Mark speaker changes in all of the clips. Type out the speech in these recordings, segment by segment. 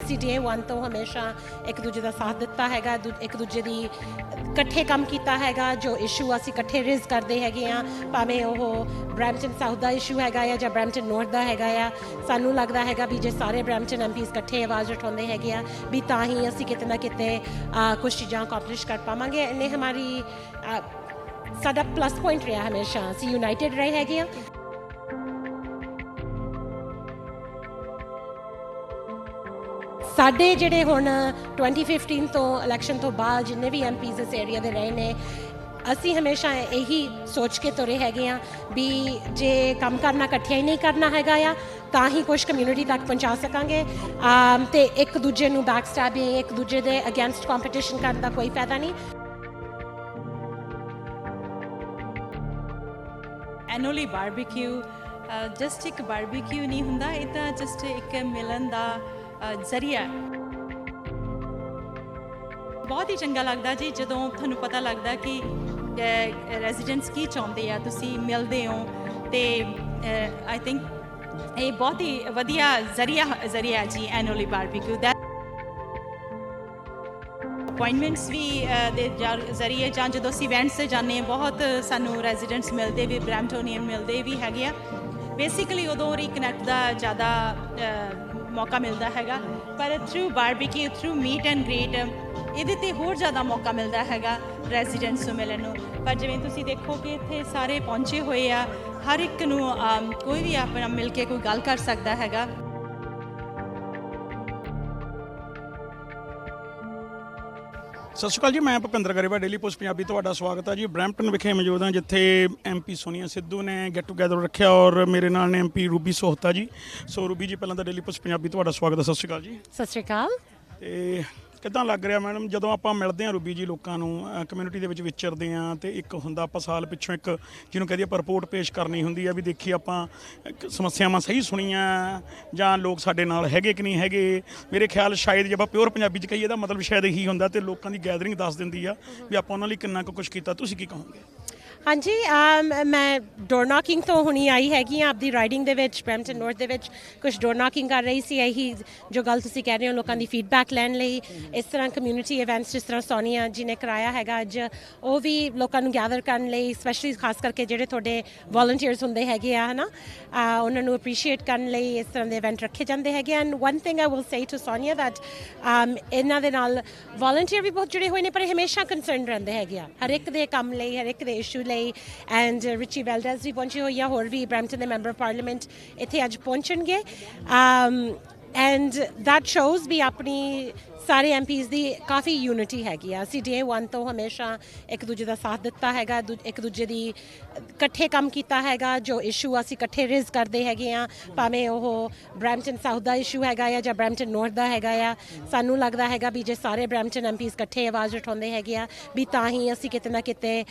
Speaker 1: ਅਸੀਂ ਡੇ 1 ਤੋਂ ਹਮੇਸ਼ਾ ਇੱਕ ਦੂਜੇ ਦਾ ਸਾਥ ਦਿੱਤਾ ਹੈਗਾ ਦੂ- ਇੱਕ ਦੂਜੇ ਦੀ ਇਕੱਠੇ ਕੰਮ ਕੀਤਾ ਹੈਗਾ ਜੋ ਇਸ਼ੂ ਅਸੀਂ ਇਕੱਠੇ ਰੇਜ਼ ਕਰਦੇ ਹੈਗੇ ਆ ਭਾਵੇਂ ਉਹ ਬ੍ਰੈਂਪਟਨ ਸਾਊਥ ਦਾ ਇਸ਼ੂ ਹੈਗਾ ਆ ਜਾਂ ਬ੍ਰੈਂਪਟਨ ਨੌਰਥ ਦਾ ਹੈਗਾ ਆ ਸਾਨੂੰ ਲੱਗਦਾ ਹੈਗਾ ਵੀ ਜੇ ਸਾਰੇ ਬ੍ਰੈਂਪਟਨ ਐਮਪੀਸ ਇਕੱਠੇ ਆਵਾਜ਼ ਉਠਾਉਂਦੇ ਹੈਗੇ ਆ ਵੀ ਤਾਂ ਹੀ ਅਸੀਂ ਕਿਤੇ ਨਾ ਕਿਤੇ ਕੁਝ ਚੀਜ਼ਾਂ ਅਕਾਂਪਲਿਸ਼ ਕਰ ਪਾਵਾਂਗੇ। ਇਹਨੇ ਹਮਾਰੀ ਅ, ਸਾਡਾ ਪਲੱਸ ਪੁਆਇੰਟ ਰਿਹਾ ਹਮੇਸ਼ਾ ਅਸੀਂ ਯੂਨਾਈਟਿਡ ਰਹੇ ਹੈਗੇ ਆ ਸਾਡੇ ਜਿਹੜੇ ਹੁਣ 2015 ਤੋਂ ਇਲੈਕਸ਼ਨ ਤੋਂ ਬਾਅਦ ਜਿੰਨੇ ਵੀ ਐਮਪੀਜ਼ ਇਸ ਏਰੀਆ ਦੇ ਰਹੇ ਨੇ ਅਸੀਂ ਹਮੇਸ਼ਾ ਇਹੀ ਸੋਚ ਕੇ ਤੁਰੇ ਹੈਗੇ ਆ ਵੀ ਜੇ ਕੰਮ ਕਰਨਾ ਇਕੱਠਿਆਂ ਹੀ ਨਹੀਂ ਕਰਨਾ ਹੈਗਾ ਆ ਤਾਂ ਹੀ ਕੁਝ ਕਮਿਊਨਿਟੀ ਤੱਕ ਪਹੁੰਚਾ ਸਕਾਂਗੇ। ਆਮ, ਤੇ ਇੱਕ ਦੂਜੇ ਨੂੰ ਬੈਕ ਸਟੈਬਿੰਗ ਇੱਕ ਦੂਜੇ ਦੇ ਅਗੇਂਸਟ ਕੰਪੀਟੀਸ਼ਨ ਕਰਨ ਦਾ ਕੋਈ ਫਾਇਦਾ ਨਹੀਂ।
Speaker 2: ਐਨੂਅਲੀ ਬਾਰਬੀਕਿਊ ਜਸਟ ਇੱਕ ਬਾਰਬੀਕਿਊ ਨਹੀਂ ਹੁੰਦਾ ਇਹ ਤਾਂ ਜਸਟ ਇੱਕ ਮਿਲਣ ਦਾ ਜ਼ਰੀਆ ਹੈ। ਬਹੁਤ ਹੀ ਚੰਗਾ ਲੱਗਦਾ ਜੀ, ਜਦੋਂ ਤੁਹਾਨੂੰ ਪਤਾ ਲੱਗਦਾ ਕਿ ਰੈਜ਼ੀਡੈਂਟਸ ਕੀ ਚਾਹੁੰਦੇ ਆ, ਤੁਸੀਂ ਮਿਲਦੇ ਹੋ ਤੇ ਆਈ ਥਿੰਕ ਇਹ ਬਹੁਤ ਹੀ ਵਧੀਆ ਜ਼ਰੀਆ ਜ਼ਰੀਆ ਹੈ ਜੀ ਐਨੂਅਲੀ ਬਾਰਬੀਕਿਊ ਦਾ। ਅਪਾਇੰਟਮੈਂਟਸ ਵੀ ਦੇ ਜਾ- ਜ਼ਰੀਏ ਜਾਂ ਜਦੋਂ ਅਸੀਂ ਇਵੈਂਟਸ ਤੇ ਜਾਂਦੇ ਹਾਂ, ਬਹੁਤ ਸਾਨੂੰ ਰੈਜ਼ੀਡੈਂਟਸ ਮਿਲਦੇ ਵੀ ਬ੍ਰੈਂਪਟੋਨੀਅਨ ਮਿਲਦੇ ਵੀ ਹੈਗੇ ਆ। ਬੇਸਿਕਲੀ ਉਦੋਂ ਰੀਕਨੈਕਟ ਦਾ ਜ਼ਿਆਦਾ ਮੌਕਾ ਮਿਲਦਾ ਹੈਗਾ। ਪਰ through barbecue through meet and greet ਇਹਦੇ ਤੇ ਹੋਰ ਜ਼ਿਆਦਾ ਮੌਕਾ ਮਿਲਦਾ ਹੈਗਾ ਰੈਜ਼ੀਡੈਂਟਸ ਨੂੰ ਮਿਲਣ ਨੂੰ। ਪਰ ਜਿਵੇਂ ਤੁਸੀਂ ਦੇਖੋ ਕਿ ਇੱਥੇ ਸਾਰੇ ਪਹੁੰਚੇ ਹੋਏ ਆ, ਹਰ ਇੱਕ ਨੂੰ ਕੋਈ ਵੀ ਆਪਣਾ ਮਿਲ ਕੇ ਕੋਈ ਗੱਲ ਕਰ ਸਕਦਾ ਹੈਗਾ।
Speaker 3: ਸਤਿ ਸ਼੍ਰੀ ਅਕਾਲ ਜੀ ਮੈਂ ਭੁਪਿੰਦਰ ਗਰੇਵਾ ਡੇਲੀ ਪੋਸਟ ਪੰਜਾਬੀ ਤੁਹਾਡਾ ਸਵਾਗਤ ਹੈ ਜੀ। ਬ੍ਰੈਂਪਟਨ ਵਿਖੇ ਮੌਜੂਦ ਹਾਂ ਜਿੱਥੇ ਐਮਪੀ ਸੋਨੀਆ ਸਿੱਧੂ ਨੇ ਗੈਟ ਟੂਗੇਦਰ ਰੱਖਿਆ ਔਰ ਮੇਰੇ ਨਾਲ ਨੇ ਐਮਪੀ ਰੂਬੀ ਸੋਹਤਾ ਜੀ। ਸੋ ਰੂਬੀ ਜੀ ਪਹਿਲਾਂ ਤਾਂ ਡੇਲੀ ਪੋਸਟ ਪੰਜਾਬੀ ਤੁਹਾਡਾ ਸਵਾਗਤ ਹੈ। ਸਤਿ ਸ਼੍ਰੀ ਅਕਾਲ ਜੀ।
Speaker 1: ਸਤਿ ਸ਼੍ਰੀ ਅਕਾਲ।
Speaker 3: ਤੇ ਕਿੱਦਾਂ ਲੱਗ ਰਿਹਾ ਮੈਡਮ? ਜਦੋਂ ਆਪਾਂ ਮਿਲਦੇ ਹਾਂ ਰੂਬੀ ਜੀ ਲੋਕਾਂ ਨੂੰ ਕਮਿਊਨਿਟੀ ਦੇ ਵਿੱਚ ਵਿਚਰਦੇ ਹਾਂ ਤੇ ਇੱਕ ਹੁੰਦਾ ਆਪਾਂ ਸਾਲ ਪਿੱਛੋਂ ਇੱਕ ਜਿਹਨੂੰ ਕਹਦੇ ਆਪਾਂ ਰਿਪੋਰਟ ਪੇਸ਼ ਕਰਨੀ ਹੁੰਦੀ ਆ ਵੀ ਦੇਖੀ ਆਪਾਂ ਇੱਕ ਸਮੱਸਿਆਵਾਂ ਸਹੀ ਸੁਣੀਆਂ ਜਾਂ ਲੋਕ ਸਾਡੇ ਨਾਲ ਹੈਗੇ ਕਿ ਨਹੀਂ ਹੈਗੇ? ਮੇਰੇ ਖਿਆਲ ਸ਼ਾਇਦ ਜੇ ਆਪਾਂ ਪਿਓਰ ਪੰਜਾਬੀ ਚ ਕਹੀਏ ਇਹਦਾ ਮਤਲਬ ਸ਼ਾਇਦ ਇਹੀ ਹੁੰਦਾ ਤੇ ਲੋਕਾਂ ਦੀ ਗੈਦਰਿੰਗ ਦੱਸ ਦਿੰਦੀ ਆ ਵੀ ਆਪਾਂ ਉਹਨਾਂ ਲਈ ਕਿੰਨਾ ਕੁ ਕੁਝ ਕੀਤਾ। ਤੁਸੀਂ ਕੀ ਕਹੋਗੇ?
Speaker 1: ਹਾਂਜੀ ਅਮ, ਮੈਂ ਡੋਰ ਨੌਕਿੰਗ ਤੋਂ ਹੁਣੀ ਆਈ ਹੈਗੀ ਆ ਆਪਦੀ ਰਾਈਡਿੰਗ ਦੇ ਵਿੱਚ ਬ੍ਰੈਂਪਟਨ ਨਾਰਥ ਦੇ ਵਿੱਚ। ਕੁਝ ਡੋਰ ਨੌਕਿੰਗ ਕਰ ਰਹੀ ਸੀ ਇਹੀ ਜੋ ਗੱਲ ਤੁਸੀਂ ਕਹਿ ਰਹੇ ਹੋ ਲੋਕਾਂ ਦੀ ਫੀਡਬੈਕ ਲੈਣ ਲਈ। ਇਸ ਤਰ੍ਹਾਂ ਕਮਿਊਨਿਟੀ ਇਵੈਂਟਸ ਜਿਸ ਤਰ੍ਹਾਂ ਸੋਨੀਆ ਜੀ ਨੇ ਕਰਾਇਆ ਹੈਗਾ ਅੱਜ ਉਹ ਵੀ ਲੋਕਾਂ ਨੂੰ ਗੈਦਰ ਕਰਨ ਲਈ ਸਪੈਸ਼ਲੀ ਖਾਸ ਕਰਕੇ ਜਿਹੜੇ ਤੁਹਾਡੇ ਵੋਲੰਟੀਅਰਸ ਹੁੰਦੇ ਹੈਗੇ ਆ ਹਨਾ? ਅਹ, ਉਹਨਾਂ ਨੂੰ ਅਪਰੀਸ਼ੀਏਟ ਕਰਨ ਲਈ ਇਸ ਤਰ੍ਹਾਂ ਦੇ ਇਵੈਂਟ ਰੱਖੇ ਜਾਂਦੇ ਹੈਗੇ and one thing I will say to Sonia that ਇਹਨਾਂ ਦੇ ਨਾਲ ਵੋਲੰਟੀਅਰ ਵੀ ਬਹੁਤ ਜੁੜੇ ਹੋਏ ਨੇ ਪਰ ਹਮੇਸ਼ਾ ਕੰਸਰਨ ਰਹਿੰਦੇ ਹੈਗੇ ਆ। ਹਰ ਇੱਕ ਦੇ ਕੰਮ ਲਈ ਹਰ ਇੱਕ ਦੇ ਇਸ਼ੂ ਲਈ ਐਂਡ ਰਿਚੀ ਵੈਲਡਸ ਵੀ ਪਹੁੰਚੀ ਹੋਈ ਆ ਹੋਰ ਵੀ ਬ੍ਰੈਂਪਟਨ ਦੇ ਮੈਂਬਰ ਪਾਰਲੀਮੈਂਟ ਇੱਥੇ ਅੱਜ ਪਹੁੰਚਣਗੇ। ਐਂਡ ਦੈਟ ਸ਼ੋਜ਼ ਵੀ ਆਪਣੀ ਸਾਰੇ ਐਮਪੀਸ ਦੀ ਕਾਫੀ ਯੂਨਿਟੀ ਹੈਗੀ ਆ। ਅਸੀਂ ਡੇ 1 ਤੋਂ ਹਮੇਸ਼ਾ ਇੱਕ ਦੂਜੇ ਦਾ ਸਾਥ ਦਿੱਤਾ ਹੈਗਾ ਦੂ- ਇੱਕ ਦੂਜੇ ਦੀ ਇਕੱਠੇ ਕੰਮ ਕੀਤਾ ਹੈਗਾ ਜੋ ਇਸ਼ੂ ਅਸੀਂ ਇਕੱਠੇ ਰੇਜ਼ ਕਰਦੇ ਹੈਗੇ ਆ ਭਾਵੇਂ ਉਹ ਬ੍ਰੈਂਪਟਨ ਸਾਊਥ ਦਾ ਇਸ਼ੂ ਹੈਗਾ ਆ ਜਾਂ ਬ੍ਰੈਂਪਟਨ ਨੌਰਥ ਦਾ ਹੈਗਾ ਆ। ਸਾਨੂੰ ਲੱਗਦਾ ਹੈਗਾ ਵੀ ਜੇ ਸਾਰੇ ਬ੍ਰੈਂਪਟਨ ਐਮਪੀਸ ਇਕੱਠੇ ਆਵਾਜ਼ ਉਠਾਉਂਦੇ ਹੈਗੇ ਆ ਵੀ ਤਾਂ ਹੀ ਅਸੀਂ ਕਿਤੇ ਨਾ ਕਿਤੇ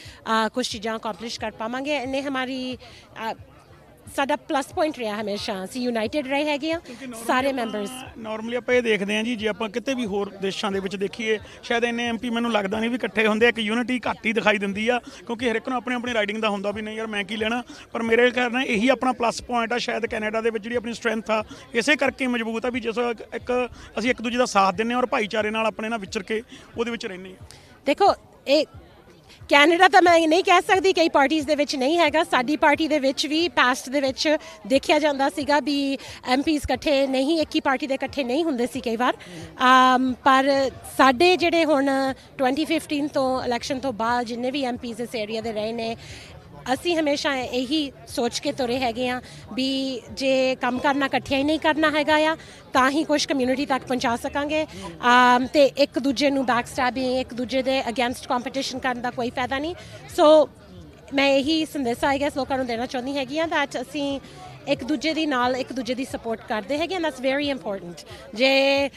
Speaker 1: ਕੁਝ ਚੀਜ਼ਾਂ ਅਕਾਂਪਲਿਸ਼ ਕਰ ਪਾਵਾਂਗੇ। ਇਹਨੇ ਹਮਾਰੀ ਅ, ਸਾਡਾ ਪਲੱਸ ਪੁਆਇੰਟ ਰਿਹਾ ਹਮੇਸ਼ਾ। ਅਸੀਂ ਯੂਨਾਈਟਿਡ ਰਹੇ ਹੈਗੇ ਆ ਸਾਰੇ ਮੈਂਬਰਸ
Speaker 3: ਨਾਰਮਲੀ ਆਪਾਂ ਇਹ ਦੇਖਦੇ ਹਾਂ ਜੀ ਜੇ ਆਪਾਂ ਕਿਤੇ ਵੀ ਹੋਰ ਦੇਸ਼ਾਂ ਦੇ ਵਿੱਚ ਦੇਖੀਏ ਸ਼ਾਇਦ ਇੰਨੇ ਐਮਪੀ ਮੈਨੂੰ ਲੱਗਦਾ ਨਹੀਂ ਵੀ ਇਕੱਠੇ ਹੁੰਦੇ ਆ, ਇੱਕ ਯੂਨਿਟੀ ਘੱਟ ਹੀ ਦਿਖਾਈ ਦਿੰਦੀ ਆ ਕਿਉਂਕਿ ਹਰ ਇੱਕ ਨੂੰ ਆਪਣੀ ਆਪਣੀ ਰਾਈਡਿੰਗ ਦਾ ਹੁੰਦਾ ਵੀ ਨਹੀਂ ਯਾਰ ਮੈਂ ਕੀ ਲੈਣਾ। ਪਰ ਮੇਰੇ ਖਿਆਲ ਨਾਲ ਇਹੀ ਆਪਣਾ ਪਲੱਸ ਪੁਆਇੰਟ ਆ ਸ਼ਾਇਦ ਕੈਨੇਡਾ ਦੇ ਵਿੱਚ ਜਿਹੜੀ ਆਪਣੀ ਸਟਰੈਂਥ ਆ ਇਸੇ ਕਰਕੇ ਮਜ਼ਬੂਤ ਆ ਵੀ ਜਿਸ ਇੱਕ ਅਸੀਂ ਇੱਕ ਦੂਜੇ ਦਾ ਸਾਥ ਦਿੰਨੇ ਹਾਂ ਔਰ ਭਾਈਚਾਰੇ ਨਾਲ ਆਪਣੇ ਨਾਲ ਵਿਚਰ ਕੇ ਉਹਦੇ ਵਿੱਚ ਰਹਿੰਦੇ ਹਾਂ।
Speaker 1: ਦੇਖੋ ਇਹ ਕੈਨੇਡਾ ਤਾਂ ਮੈਂ ਨਹੀਂ ਕਹਿ ਸਕਦੀ, ਕਈ ਪਾਰਟੀਆਂ ਦੇ ਵਿੱਚ ਨਹੀਂ ਹੈਗਾ। ਸਾਡੀ ਪਾਰਟੀ ਦੇ ਵਿੱਚ ਵੀ ਪਾਸਟ ਦੇ ਵਿੱਚ ਦੇਖਿਆ ਜਾਂਦਾ ਸੀਗਾ ਵੀ ਐਮਪੀਸ ਇਕੱਠੇ ਨਹੀਂ, ਇੱਕ ਹੀ ਪਾਰਟੀ ਦੇ ਇਕੱਠੇ ਨਹੀਂ ਹੁੰਦੇ ਸੀ ਕਈ ਵਾਰ। ਪਰ ਸਾਡੇ ਜਿਹੜੇ ਹੁਣ 2015 ਤੋਂ ਇਲੈਕਸ਼ਨ ਤੋਂ ਬਾਅਦ ਜਿੰਨੇ ਵੀ ਐਮਪੀਸ ਇਸ ਏਰੀਆ ਦੇ ਰਹੇ ਨੇ ਅਸੀਂ ਹਮੇਸ਼ਾ ਇਹੀ ਸੋਚ ਕੇ ਤੁਰੇ ਹੈਗੇ ਆ ਵੀ ਜੇ ਕੰਮ ਕਰਨਾ ਇਕੱਠਿਆਂ ਹੀ ਨਹੀਂ ਕਰਨਾ ਹੈਗਾ ਆ ਤਾਂ ਹੀ ਕੁਝ ਕਮਿਊਨਿਟੀ ਤੱਕ ਪਹੁੰਚਾ ਸਕਾਂਗੇ। ਆਮ, ਤੇ ਇੱਕ ਦੂਜੇ ਨੂੰ ਬੈਕ ਸਟੈਬਿੰਗ ਇੱਕ ਦੂਜੇ ਦੇ ਅਗੇਂਸਟ ਕੰਪੀਟੀਸ਼ਨ ਕਰਨ ਦਾ ਕੋਈ ਫਾਇਦਾ ਨਹੀਂ। ਸੋ ਮੈਂ ਇਹੀ ਸੰਦੇਸ਼ ਆਈ ਗੈਸ ਲੋਕਾਂ ਨੂੰ ਦੇਣਾ ਚਾਹੁੰਦੀ ਹੈਗੀ ਆ ਦੈਟ ਅਸੀਂ ਇੱਕ ਦੂਜੇ ਦੀ ਨਾਲ ਇੱਕ ਦੂਜੇ ਦੀ ਸਪੋਰਟ ਕਰਦੇ ਹੈਗੇ ਐਂਡ ਦੈਟਸ ਵੈਰੀ ਇੰਪੋਰਟੈਂਟ ਜੇ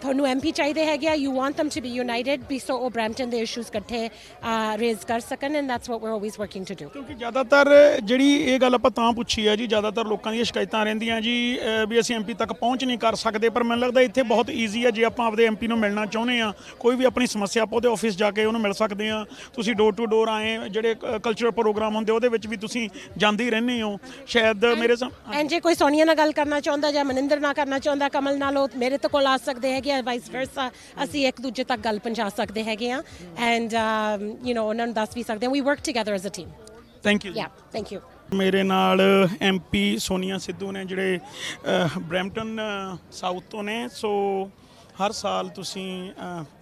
Speaker 1: ਤੁਹਾਨੂੰ ਐਮਪੀ ਚਾਹੀਦੇ ਹੈਗੇ ਆ you want them to be united ਵੀ ਸੋ ਉਹ ਬ੍ਰੈਂਪਟਨ ਦੇ ਇਸ਼ੂਜ਼ ਇਕੱਠੇ ਰੇਜ਼ ਕਰ ਸਕਣ and that's what we're always working to do.
Speaker 3: ਕਿਉਂਕਿ ਜ਼ਿਆਦਾਤਰ ਜਿਹੜੀ ਇਹ ਗੱਲ ਆਪਾਂ ਤਾਂ ਪੁੱਛੀ ਹੈ ਜੀ ਜ਼ਿਆਦਾਤਰ ਲੋਕਾਂ ਦੀਆਂ ਸ਼ਿਕਾਇਤਾਂ ਰਹਿੰਦੀਆਂ ਜੀ ਵੀ ਅਸੀਂ ਐਮਪੀ ਤੱਕ ਪਹੁੰਚ ਨਹੀਂ ਕਰ ਸਕਦੇ ਪਰ ਮੈਨੂੰ ਲੱਗਦਾ ਇੱਥੇ ਬਹੁਤ ਈਜ਼ੀ ਹੈ ਜੇ ਆਪਾਂ ਆਪਦੇ ਐਮਪੀ ਨੂੰ ਮਿਲਣਾ ਚਾਹੁੰਦੇ ਆ ਕੋਈ ਵੀ ਆਪਣੀ ਸਮੱਸਿਆ ਆਪਾਂ ਉਹਦੇ ਆਫਿਸ ਜਾ ਕੇ ਉਹਨੂੰ ਮਿਲ ਸਕਦੇ ਆ। ਤੁਸੀਂ ਡੋਰ ਟੂ ਡੋਰ ਆਏ ਜਿਹੜੇ ਕਲਚਰਲ ਪ੍ਰੋਗਰਾਮ ਹੁੰਦੇ ਉਹਦੇ ਵਿੱਚ ਵੀ ਤੁਸੀਂ ਜਾਂਦੇ ਹੀ ਰਹਿੰਦੇ ਹੋ। ਸ਼ਾਇਦ ਮੇਰੇ ਸਾਹਮ-
Speaker 1: ਐਂਡ ਜੇ ਕੋਈ ਸੋਨੀਆ ਨਾਲ ਗੱਲ ਕਰਨਾ ਚਾਹੁੰਦਾ ਜਾਂ ਮਨਿੰਦਰ ਨਾਲ ਕਰਨਾ ਚਾਹੁੰਦਾ ਕਮਲ ਨਾਲ ਉਹ ਮੇਰੇ ਤੋਂ ਕੋਲ ਆ ਸਕਦੇ ਹੈਗੇ ਆ ਵਾਈਸ ਵਰਸਾ ਅਸੀਂ ਇੱਕ ਦੂਜੇ ਤੱਕ ਗੱਲ ਪਹੁੰਚਾ ਸਕਦੇ ਹੈਗੇ ਆ। ਐਂਡ ਯੂ نو ਉਹਨਾਂ ਨੂੰ ਦੱਸ ਵੀ ਸਕਦੇ ਆ। We work together as a team
Speaker 3: thank you
Speaker 1: yeah thank you
Speaker 3: ਮੇਰੇ ਨਾਲ ਐਮਪੀ ਸੋਨੀਆ ਸਿੱਧੂ ਨੇ ਜਿਹੜੇ ਬਰੈਂਪਟਨ ਸਾਊਥ ਤੋਂ ਨੇ ਸੋ ਹਰ ਸਾਲ ਤੁਸੀਂ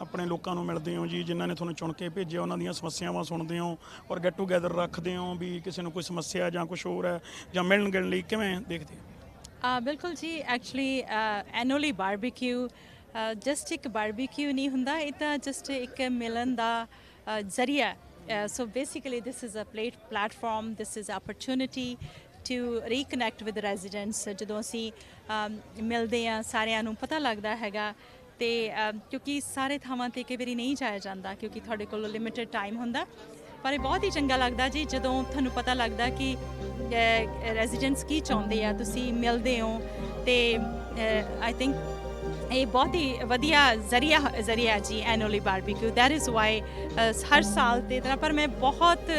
Speaker 3: ਆਪਣੇ ਲੋਕਾਂ ਨੂੰ ਮਿਲਦੇ ਹੋ ਜੀ, ਜਿਨ੍ਹਾਂ ਨੇ ਤੁਹਾਨੂੰ ਚੁਣ ਕੇ ਭੇਜਿਆ, ਉਹਨਾਂ ਦੀਆਂ ਸਮੱਸਿਆਵਾਂ ਸੁਣਦੇ ਹੋ ਔਰ ਗੈਟ ਟੂਗੇਦਰ ਰੱਖਦੇ ਹੋ ਵੀ ਕਿਸੇ ਨੂੰ ਕੋਈ ਸਮੱਸਿਆ ਜਾਂ ਕੁਝ ਹੋਰ ਹੈ ਜਾਂ ਮਿਲਣ ਗਿਲਣ ਲਈ ਕਿਵੇਂ ਦੇਖਦੇ ਹੋ?
Speaker 2: ਆ ਬਿਲਕੁਲ ਜੀ ਐਕਚੁਅਲੀ ਐਨੂਅਲੀ ਬਾਰਬੀਕਿਊ ਜਸਟ ਇੱਕ ਬਾਰਬੀਕਿਊ ਨਹੀਂ ਹੁੰਦਾ, ਇਹ ਤਾਂ ਜਸਟ ਇੱਕ ਮਿਲਣ ਦਾ ਜ਼ਰੀਆ so basically this is a plate platform this is opportunity to reconnect with residents ਜਦੋਂ ਅਸੀਂ ਮਿਲਦੇ ਆ ਸਾਰਿਆਂ ਨੂੰ ਪਤਾ ਲੱਗਦਾ ਹੈਗਾ ਤੇ ਕਿਉਂਕਿ ਸਾਰੇ ਥਾਵਾਂ ਤੇ ਕਈ ਵਾਰੀ ਨਹੀਂ ਜਾਇਆ ਜਾਂਦਾ ਕਿਉਂਕਿ ਤੁਹਾਡੇ ਕੋਲ ਲਿਮਿਟਿਡ ਟਾਈਮ ਹੁੰਦਾ। ਪਰ ਇਹ ਬਹੁਤ ਹੀ ਚੰਗਾ ਲੱਗਦਾ ਜੀ, ਜਦੋਂ ਤੁਹਾਨੂੰ ਪਤਾ ਲੱਗਦਾ ਕਿ ਰੈਜ਼ੀਡੈਂਟਸ ਕੀ ਚਾਹੁੰਦੇ ਆ, ਤੁਸੀਂ ਮਿਲਦੇ ਹੋ ਤੇ ਆਈ ਥਿੰਕ ਇਹ ਬਹੁਤ ਹੀ ਵਧੀਆ ਜ਼ਰੀਆ ਜ਼ਰੀਆ ਜੀ annually barbecue that is why ਹਰ ਸਾਲ ਤੇ ਤਰ੍ਹਾਂ, ਪਰ ਮੈਂ ਬਹੁਤ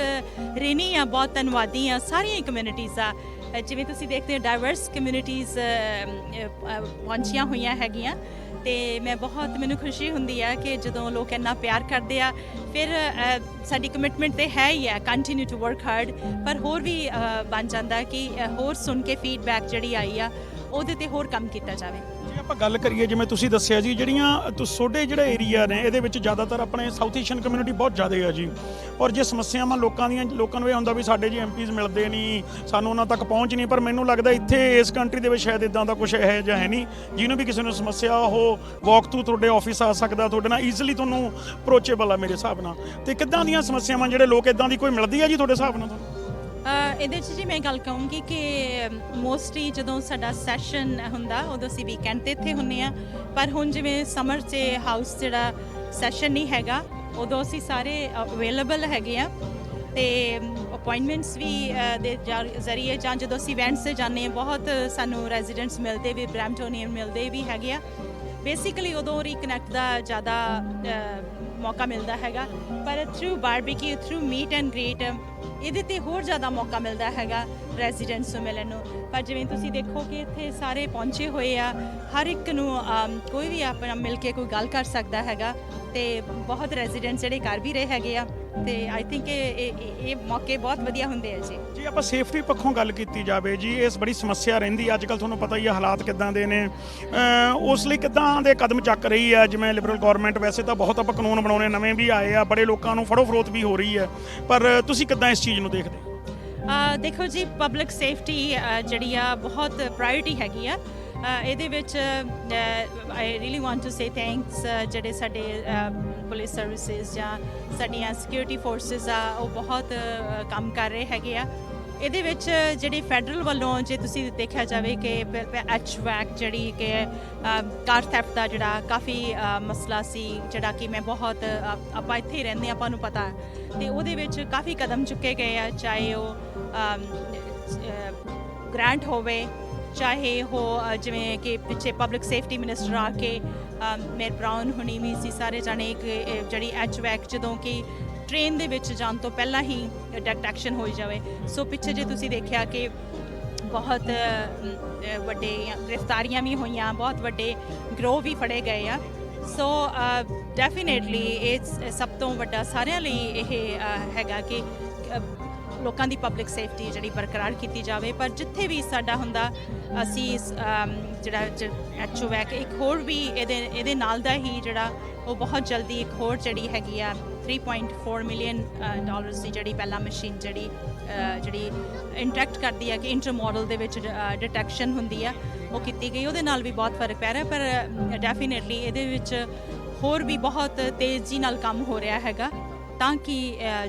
Speaker 2: ਰੇਨੀ ਆ ਬਹੁਤ ਧੰਨਵਾਦੀ ਆ ਸਾਰੀਆਂ ਕਮਿਊਨਿਟੀਜ਼ ਆ ਜਿਵੇਂ ਤੁਸੀਂ ਦੇਖਦੇ ਹੋ ਡਾਈਵਰਸ ਕਮਿਊਨਿਟੀਜ਼ ਪਹੁੰਚੀਆਂ ਹੋਈਆਂ ਹੈਗੀਆਂ। ਤੇ ਮੈਂ ਬਹੁਤ, ਮੈਨੂੰ ਖੁਸ਼ੀ ਹੁੰਦੀ ਆ ਕਿ ਜਦੋਂ ਲੋਕ ਇੰਨਾ ਪਿਆਰ ਕਰਦੇ ਆ, ਫਿਰ ਸਾਡੀ ਕਮਿਟਮੈਂਟ ਤੇ ਹੈ ਹੀ ਹੈ ਕੰਟੀਨਿਊ ਟੂ ਵਰਕ ਹਾਰਡ ਪਰ ਹੋਰ ਵੀ ਬਣ ਜਾਂਦਾ ਕਿ ਹੋਰ ਸੁਣ ਕੇ ਫੀਡਬੈਕ ਜਿਹੜੀ ਆਈ ਆ, ਉਹਦੇ ਤੇ ਹੋਰ ਕੰਮ ਕੀਤਾ ਜਾਵੇ।
Speaker 3: ਆਪਾਂ ਗੱਲ ਕਰੀਏ ਜਿਵੇਂ ਤੁਸੀਂ ਦੱਸਿਆ ਜੀ, ਜਿਹੜੀਆਂ ਤੁਹਾਡੇ ਜਿਹੜਾ ਏਰੀਆ ਨੇ, ਇਹਦੇ ਵਿੱਚ ਜ਼ਿਆਦਾਤਰ ਆਪਣੇ ਸਾਊਥ ਏਸ਼ੀਅਨ ਕਮਿਊਨਿਟੀ ਬਹੁਤ ਜ਼ਿਆਦਾ ਹੈ ਜੀ। ਔਰ ਜੇ ਸਮੱਸਿਆਵਾਂ ਲੋਕਾਂ ਦੀਆਂ, ਲੋਕਾਂ ਨੂੰ ਇਹ ਹੁੰਦਾ ਵੀ ਸਾਡੇ ਜੀ ਐਮਪੀਜ਼ ਮਿਲਦੇ ਨਹੀਂ ਸਾਨੂੰ ਉਹਨਾਂ ਤੱਕ ਪਹੁੰਚ ਨਹੀਂ ਪਰ ਮੈਨੂੰ ਲੱਗਦਾ ਇੱਥੇ ਇਸ ਕੰਟਰੀ ਦੇ ਵਿੱਚ ਸ਼ਾਇਦ ਇਦਾਂ ਦਾ ਕੁਝ ਹੈ ਜਾਂ ਹੈ ਨਹੀਂ ਜਿਹਨੂੰ ਵੀ ਕਿਸੇ ਨੂੰ ਸਮੱਸਿਆ ਉਹ ਵਾਕ ਥਰੂ ਤੁਹਾਡੇ ਆਫਿਸ ਆ ਸਕਦਾ, ਤੁਹਾਡੇ ਨਾਲ ਈਜ਼ੀਲੀ ਤੁਹਾਨੂੰ ਅਪਰੋਚੇਬਲ ਆ ਮੇਰੇ ਹਿਸਾਬ ਨਾਲ। ਤੇ ਕਿੱਦਾਂ ਦੀਆਂ ਸਮੱਸਿਆਵਾਂ ਜਿਹੜੇ ਲੋਕ ਇਦਾਂ ਦੀ ਕੋਈ ਮਿਲਦੀ ਆ ਜੀ ਤੁਹਾਡੇ ਹਿਸਾਬ ਨਾਲ?
Speaker 2: ਇਹਦੇ 'ਚ ਜੀ ਮੈਂ ਗੱਲ ਕਹੂੰਗੀ ਕਿ ਮੋਸਟਲੀ ਜਦੋਂ ਸਾਡਾ ਸੈਸ਼ਨ ਹੁੰਦਾ, ਉਦੋਂ ਅਸੀਂ ਵੀਕਐਂਡ ਤੇ ਇੱਥੇ ਹੁੰਨੇ ਆ। ਪਰ ਹੁਣ ਜਿਵੇਂ ਸਮਰ 'ਚ ਹਾਊਸ ਜਿਹੜਾ ਸੈਸ਼ਨ ਨਹੀਂ ਹੈਗਾ, ਉਦੋਂ ਅਸੀਂ ਸਾਰੇ ਅਵੇਲੇਬਲ ਹੈਗੇ ਆ। ਤੇ ਅਪਾਇੰਟਮੈਂਟਸ ਵੀ ਦੇ ਜਾ- ਜ਼ਰੀਏ ਜਾਂ ਜਦੋਂ ਅਸੀਂ ਇਵੈਂਟਸ ਤੇ ਜਾਂਦੇ ਆ, ਬਹੁਤ ਸਾਨੂੰ ਰੈਜ਼ੀਡੈਂਟਸ ਮਿਲਦੇ ਵੀ ਬ੍ਰੈਂਪਟੋਨੀਅਨ ਮਿਲਦੇ ਵੀ ਹੈਗੇ ਆ। ਬੇਸਿਕਲੀ ਉਦੋਂ ਰੀਕਨੈਕਟ ਦਾ ਜ਼ਿਆਦਾ ਮੌਕਾ ਮਿਲਦਾ ਹੈਗਾ। ਪਰ through barbecue through meet and greet ਇਹਦੇ ਤੇ ਹੋਰ ਜ਼ਿਆਦਾ ਮੌਕਾ ਮਿਲਦਾ ਹੈਗਾ ਰੈਜ਼ੀਡੈਂਟਸ ਨੂੰ ਮਿਲਣ ਨੂੰ। ਪਰ ਜਿਵੇਂ ਤੁਸੀਂ ਦੇਖੋ ਕਿ ਇੱਥੇ ਸਾਰੇ ਪਹੁੰਚੇ ਹੋਏ ਆ, ਹਰ ਇੱਕ ਨੂੰ ਕੋਈ ਵੀ ਆਪਣਾ ਮਿਲ ਕੇ ਕੋਈ ਗੱਲ ਕਰ ਸਕਦਾ ਹੈਗਾ। ਤੇ ਬਹੁਤ ਰੈਜ਼ੀਡੈਂਟਸ ਜਿਹੜੇ ਕਰ ਵੀ ਰਹੇ ਹੈਗੇ ਆ ਤੇ ਆਈ ਥਿੰਕ ਇਹ ਮੌਕੇ ਬਹੁਤ ਵਧੀਆ ਹੁੰਦੇ ਆ ਜੀ।
Speaker 3: ਜੀ ਆਪਾਂ ਸੇਫਟੀ ਪੱਖੋਂ ਗੱਲ ਕੀਤੀ ਜਾਵੇ ਜੀ ਇਸ ਬੜੀ ਸਮੱਸਿਆ ਰਹਿੰਦੀ ਅੱਜ ਕੱਲ ਤੁਹਾਨੂੰ ਪਤਾ ਹੀ ਹੈ ਹਾਲਾਤ ਕਿੱਦਾਂ ਦੇ ਨੇ। ਉਸ ਲਈ ਕਿੱਦਾਂ ਦੇ ਕਦਮ ਚੱਕ ਰਹੀ ਹੈ ਜਿਵੇਂ ਲਿਬਰਲ ਗਵਰਨਮੈਂਟ ਵੈਸੇ ਤਾਂ ਬਹੁਤ ਆਪਾਂ ਕਾਨੂੰਨ ਬਣਾਉਣੇ ਨਵੇਂ ਵੀ ਆਏ ਆ ਬੜੇ ਲੋਕਾਂ ਨੂੰ ਫੜੋ ਫਰੋਤ ਵੀ ਹੋ ਰਹੀ ਹੈ ਪਰ ਤੁਸੀਂ ਕਿੱਦਾਂ ਇਸ ਚੀਜ਼ ਨੂੰ ਦੇਖਦੇ
Speaker 2: ਦੇਖੋ ਜੀ ਪਬਲਿਕ ਸੇਫਟੀ ਜਿਹੜੀ ਆ ਬਹੁਤ ਪ੍ਰਾਇੋਰਟੀ ਹੈਗੀ ਆ। ਇਹਦੇ ਵਿੱਚ I really want to say thanks ਜਿਹੜੇ ਸਾਡੇ ਪੁਲਿਸ ਸਰਵਿਸਿਜ਼ ਜਾਂ ਸਾਡੀਆਂ ਸਿਕਿਉਰਿਟੀ ਫੋਰਸਸ ਆ ਉਹ ਬਹੁਤ ਕੰਮ ਕਰ ਰਹੇ ਹੈਗੇ ਆ। ਇਹਦੇ ਵਿੱਚ ਜਿਹੜੀ ਫੈਡਰਲ ਵੱਲੋਂ ਜੇ ਤੁਸੀਂ ਦੇਖਿਆ ਜਾਵੇ ਕਿ ਐਚ ਵੈਕ ਜਿਹੜੀ ਕਿ ਕਾਰ ਥੈਫਟ ਦਾ ਜਿਹੜਾ ਕਾਫੀ ਮਸਲਾ ਸੀ ਜਿਹੜਾ ਕਿ ਮੈਂ ਬਹੁਤ ਆਪਾਂ ਇੱਥੇ ਹੀ ਰਹਿੰਦੇ ਹਾਂ, ਆਪਾਂ ਨੂੰ ਪਤਾ। ਹੈ ਤੇ ਉਹਦੇ ਵਿੱਚ ਕਾਫੀ ਕਦਮ ਚੁੱਕੇ ਗਏ ਆ ਚਾਹੇ ਉਹ ਗ੍ਰਾਂਟ ਹੋਵੇ ਚਾਹੇ ਉਹ ਜਿਵੇਂ ਕਿ ਪਿੱਛੇ ਪਬਲਿਕ ਸੇਫਟੀ ਮਿਨਿਸਟਰ ਆ ਕੇ ਮੇਰ ਬ੍ਰਾਊਨ ਹੁਣੀ ਵੀ ਸੀ, ਸਾਰੇ ਜਾਣੇ ਇੱਕ ਜਿਹੜੀ ਐਚ ਵੈਕ ਜਦੋਂ ਕਿ ਟ੍ਰੇਨ ਦੇ ਵਿੱਚ ਜਾਣ ਤੋਂ ਪਹਿਲਾਂ ਹੀ ਡਿਟੈਕਸ਼ਨ ਹੋਈ ਜਾਵੇ। ਸੋ ਪਿੱਛੇ ਜੇ ਤੁਸੀਂ ਦੇਖਿਆ ਕਿ ਬਹੁਤ ਵੱਡੇ ਗ੍ਰਿਫਤਾਰੀਆਂ ਵੀ ਹੋਈਆਂ, ਬਹੁਤ ਵੱਡੇ ਗਰੋਹ ਵੀ ਫੜੇ ਗਏ ਆ। ਸੋ ਡੈਫੀਨੇਟਲੀ ਇਹ ਸਭ ਤੋਂ ਵੱਡਾ ਸਾਰਿਆਂ ਲਈ ਇਹ ਹੈਗਾ ਕਿ ਲੋਕਾਂ ਦੀ ਪਬਲਿਕ ਸੇਫਟੀ ਜਿਹੜੀ ਬਰਕਰਾਰ ਕੀਤੀ ਜਾਵੇ। ਪਰ ਜਿੱਥੇ ਵੀ ਸਾਡਾ ਹੁੰਦਾ ਅਸੀਂ ਇਸ, ਅਮ, ਜਿਹੜਾ ਐਚਓਵੈਕ ਇੱਕ ਹੋਰ ਵੀ ਇਹਦੇ ਇਹਦੇ ਨਾਲ ਦਾ ਹੀ ਜਿਹੜਾ ਉਹ ਬਹੁਤ ਜਲਦੀ ਇੱਕ ਹੋਰ ਜਿਹੜੀ ਹੈਗੀ ਆ 3.4 ਮਿਲੀਅਨ ਡਾਲਰਸ ਦੀ ਜਿਹੜੀ ਪਹਿਲਾ ਮਸ਼ੀਨ ਜਿਹੜੀ ਜਿਹੜੀ ਇੰਟਰੈਕਟ ਕਰਦੀ ਹੈ ਕਿ ਇੰਟਰ ਮਾਡਲ ਦੇ ਵਿੱਚ ਡਿਟੈਕਸ਼ਨ ਹੁੰਦੀ ਆ ਉਹ ਕੀਤੀ ਗਈ। ਉਹਦੇ ਨਾਲ ਵੀ ਬਹੁਤ ਫ਼ਰਕ ਪੈ ਰਿਹਾ ਪਰ ਡੈਫੀਨਿਟਲੀ ਇਹਦੇ ਵਿੱਚ ਹੋਰ ਵੀ ਬਹੁਤ ਤੇਜ਼ੀ ਨਾਲ ਕੰਮ ਹੋ ਰਿਹਾ ਹੈਗਾ। ਤਾਂ ਕਿ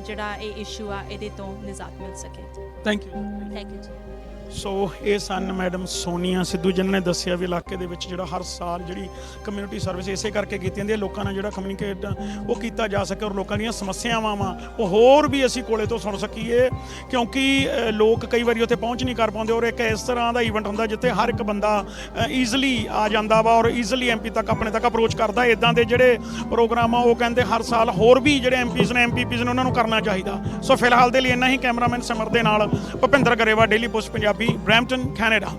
Speaker 2: ਜਿਹੜਾ ਇਹ ਇਸ਼ੂ ਆ ਇਹਦੇ ਤੋਂ ਨਿਜਾਤ ਮਿਲ ਸਕੇ।
Speaker 3: ਥੈਂਕ ਯੂ
Speaker 2: ਥੈਂਕ ਯੂ ਜੀ
Speaker 3: ਸੋ ਇਹ ਸਨ ਮੈਡਮ ਸੋਨੀਆ ਸਿੱਧੂ, ਜਿਨ੍ਹਾਂ ਨੇ ਦੱਸਿਆ ਵੀ ਇਲਾਕੇ ਦੇ ਵਿੱਚ ਜਿਹੜਾ ਹਰ ਸਾਲ ਜਿਹੜੀ ਕਮਿਊਨਿਟੀ ਸਰਵਿਸ ਇਸੇ ਕਰਕੇ ਕੀਤੀ ਜਾਂਦੀ ਹੈ, ਲੋਕਾਂ ਨਾਲ ਜਿਹੜਾ ਕਮਿਊਨੀਕੇਟ ਉਹ ਕੀਤਾ ਜਾ ਸਕੇ ਔਰ ਲੋਕਾਂ ਦੀਆਂ ਸਮੱਸਿਆਵਾਂ ਵਾ, ਉਹ ਹੋਰ ਵੀ ਅਸੀਂ ਕੋਲੇ ਤੋਂ ਸੁਣ ਸਕੀਏ, ਕਿਉਂਕਿ ਲੋਕ ਕਈ ਵਾਰੀ ਉੱਥੇ ਪਹੁੰਚ ਨਹੀਂ ਕਰ ਪਾਉਂਦੇ ਔਰ ਇੱਕ ਇਸ ਤਰ੍ਹਾਂ ਦਾ ਇਵੈਂਟ ਹੁੰਦਾ ਜਿੱਥੇ ਹਰ ਇੱਕ ਬੰਦਾ ਈਜ਼ਲੀ ਆ ਜਾਂਦਾ ਵਾ ਔਰ ਈਜ਼ੀਲੀ ਐਮਪੀ ਤੱਕ ਆਪਣੇ ਤੱਕ ਅਪਰੋਚ ਕਰਦਾ ਇਦਾਂ ਦੇ ਜਿਹੜੇ ਪ੍ਰੋਗਰਾਮ ਆ, ਉਹ ਕਹਿੰਦੇ ਹਰ ਸਾਲ ਹੋਰ ਵੀ ਜਿਹੜੇ ਐਮਪੀਜ਼ ਨੇ ਐਮਪੀਪੀਜ਼ ਨੇ ਉਹਨਾਂ ਨੂੰ ਕਰਨਾ ਚਾਹੀਦਾ। ਸੋ ਫਿਲਹਾਲ ਦੇ ਲਈ ਇੰਨਾ ਹੀ, ਕੈਮਰਾਮੈਨ ਸਮਰ ਦੇ ਨਾਲ Bhupinder Grewal daily post Punjab Brampton Canada